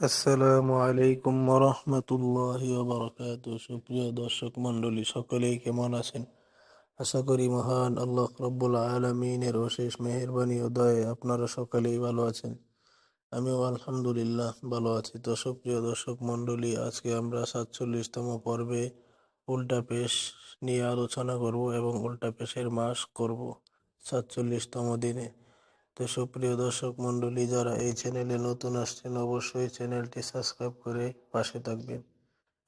আসসালামু আলাইকুম রহমতুল্লাহ বারকাত সুপ্রিয় দর্শক মণ্ডলী, সকলেই কেমন আছেন? আশা করি মহান আল্লাহ রব্বুল আলমিনের অশেষ মেহরবানি ও দয়ে আপনারা সকলেই ভালো আছেন। আমিও আলহামদুলিল্লাহ ভালো আছি। তো সুপ্রিয় দর্শক মণ্ডলী, আজকে আমরা সাতচল্লিশতম পর্বে উল্টা পেশ নিয়ে আলোচনা করব এবং উল্টা পেশের মাস করব সাতচল্লিশতম দিনে। তো সুপ্রিয় দর্শক মণ্ডলী, যারা এই চ্যানেলে নতুন আসছেন, অবশ্যই চ্যানেলটি সাবস্ক্রাইব করে পাশে থাকবেন।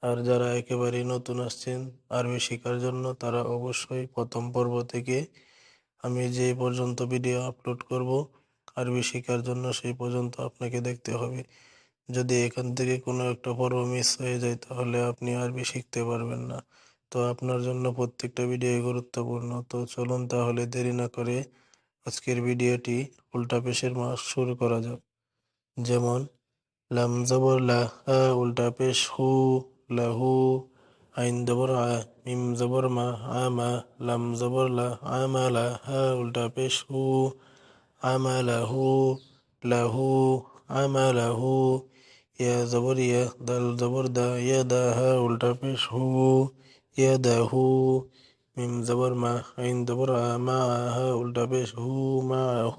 আর যারা একেবারেই নতুন আসছেন, আরবি শেখার জন্য, তারা অবশ্যই প্রথম পর্ব থেকে আমি যে পর্যন্ত ভিডিও আপলোড করব, আরবি শেখার জন্য সেই পর্যন্ত আপনাকে দেখতে হবে। যদি এখান থেকে কোনো একটা পর্ব মিস হয়ে যায়, তাহলে আপনি আরবি শিখতে পারবেন না। তো আপনার জন্য প্রত্যেকটা ভিডিও গুরুত্বপূর্ণ। তো চলুন তাহলে দেরি না করে আজকের ভিডিওটি উল্টা পেশের মাস শুরু করা যাক। যেমন, লাম জবর লা উল্টা পেশ হু লাহু আইন জবর আ, মিম জবর মা আমা লাম জবর লা আমালা হা, উল্টা পেশ হু আমালাহু লাহু আমালাহু ইয়া জবর ইয়া, দাল জবর দা, ইয়া দা হা, উল্টা পেশ হু মা আ মা হা من زبر ما عند برع معها قلت باش هو معه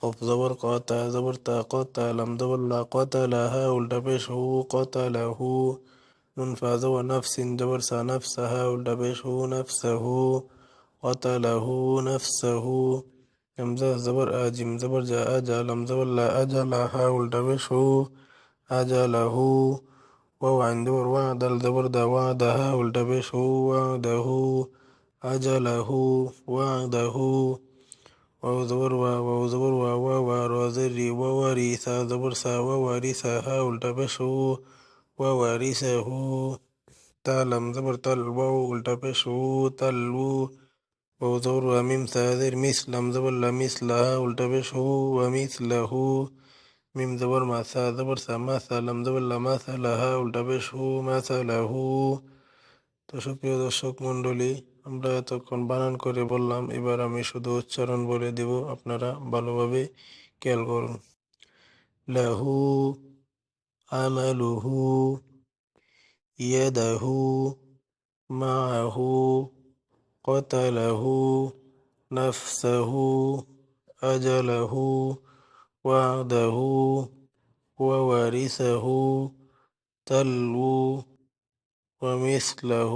قف زبر قاتا زبر تا قاتا لم زبر قتلها قلت باش هو قتله نون فزور نفس زبرت نفسها قلت باش هو نفسه قتله نفسه همزة زبر آجم زبر جا آجا لم زبر لا أجلها قلت باش هو أجله وعنده وعد الدبر ده وعدها والتبش هو وعده أجله وعده وزبر وزبر وورزر ووريث زبرس وورثها والتبش وورثه تعلم زبر تلو والتبش تلو وزبر وميم ثاذر مثلم زبر مثلها والتبش ومثله মিম জবর মাসা জবর সা মাসা লাম জবর লা মাসা লাহা উল্টা পেশ হু মাসা লাহু তো সুপ্রিয় দর্শক মণ্ডলী, আমরা এতক্ষণ বানান করে বললাম, এবার আমি শুধু উচ্চারণ বলে দেব, আপনারা ভালোভাবে খেয়াল করুন। লাহু আমালুহু ইয়াদাহু মাহু কতালাহু নাফসাহু আজালাহু وعده وورثه تلو ومثله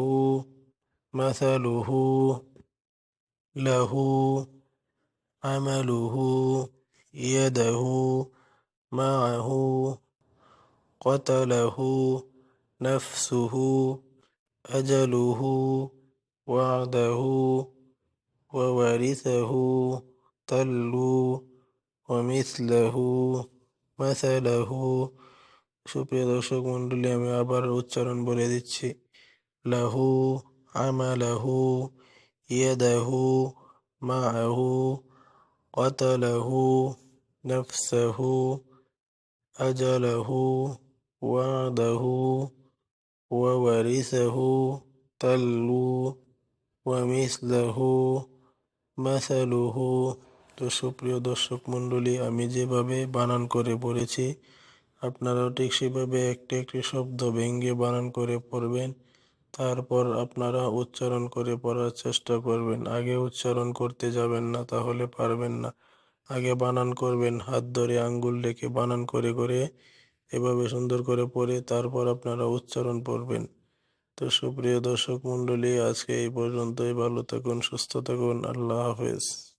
مثله له عمله يده معه قتله نفسه أجله وعده وورثه تلو ومثله مثله সুপ্রিয় দর্শক মণ্ডলী আমি আবার উচ্চারণ বলে দিচ্ছি লাহু আমালাহু ইয়াদাহু মাআহু قتله نفسه أجله وعده وورثه تلو ومثله مثله তো সুপ্রিয় দর্শক মণ্ডলী, আমি যেভাবে বানান করে পড়েছি, আপনারাও ঠিক সেভাবে একটি একটি শব্দ ভেঙে বানান করে পড়বেন। তারপর আপনারা উচ্চারণ করে পড়ার চেষ্টা করবেন। আগে উচ্চারণ করতে যাবেন না, তাহলে পারবেন না। আগে বানান করবেন, হাত ধরে আঙ্গুল রেখে বানান করে করে এভাবে সুন্দর করে পড়ে তারপর আপনারা উচ্চারণ পড়বেন। তো সুপ্রিয় দর্শক মণ্ডলী, আজকে এই পর্যন্তই। ভালো থাকুন, সুস্থ থাকুন। আল্লাহ হাফেজ।